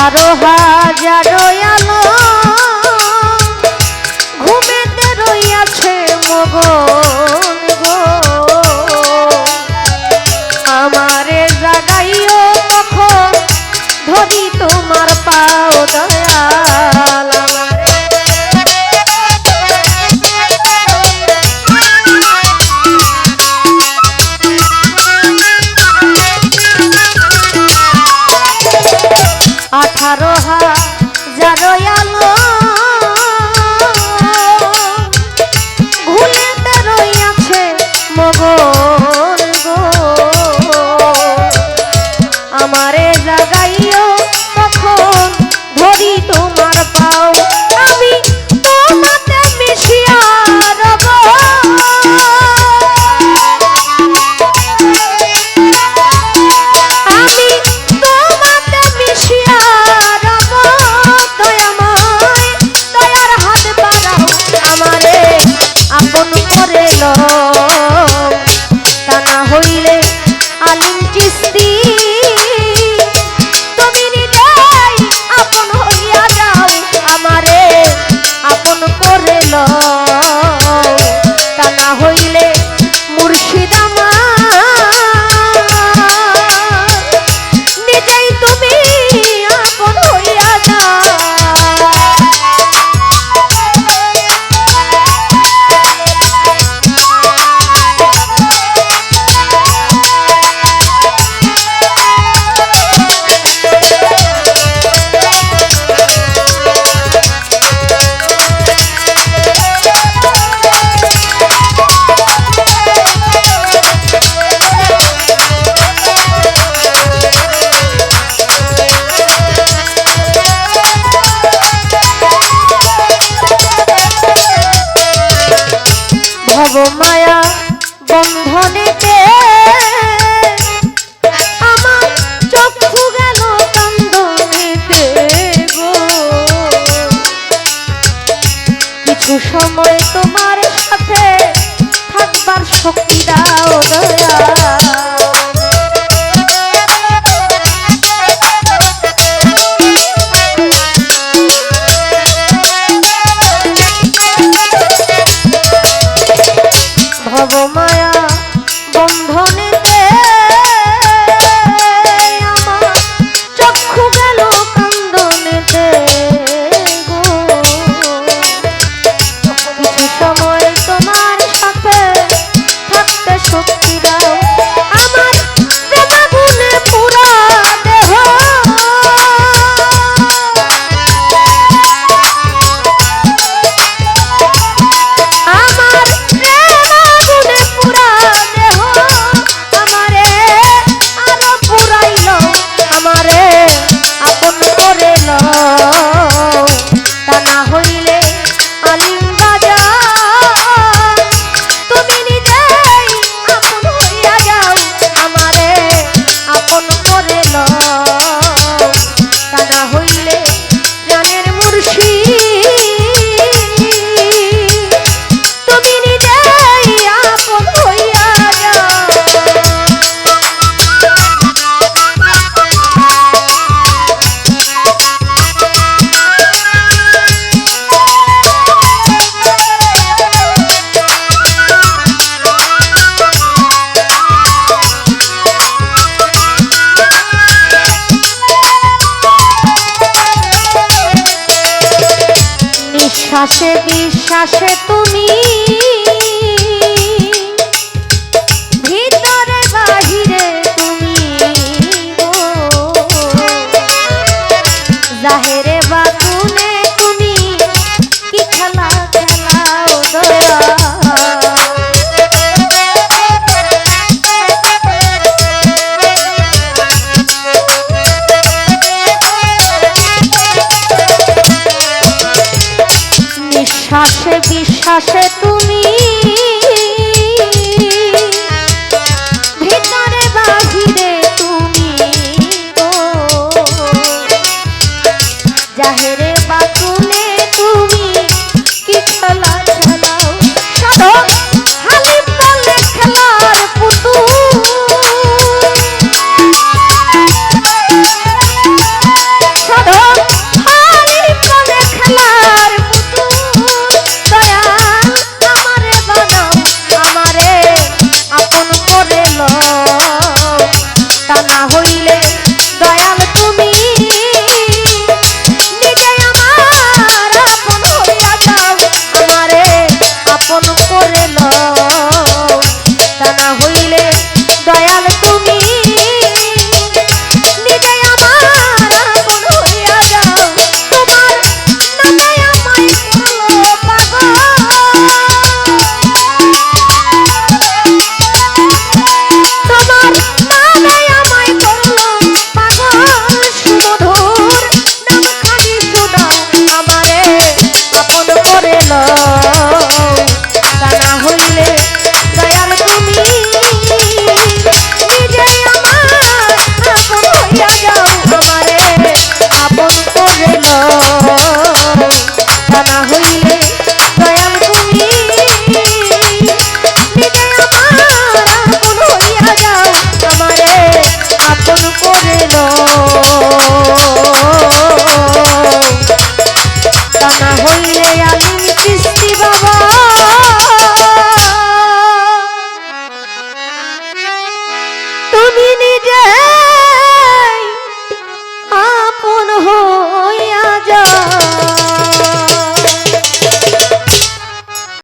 হাজারো হাজারো আঠারো হাজার আলো। ঘুরেতে রইয়াছে মোগল গো। আমারে জাগাইও তখন ধরি তোমার মায়া বন্ধনেতে আমার চক্ষু গেল কান্দনেতে গো। সময় তোমার সাথে থাকবার শক্তি দাও দয়া। বিশ্বাসে বিশ্বাসে তুমি সে বিশ্বাসে তুমি ভিতরে বাহিরে তুমি ও জাহের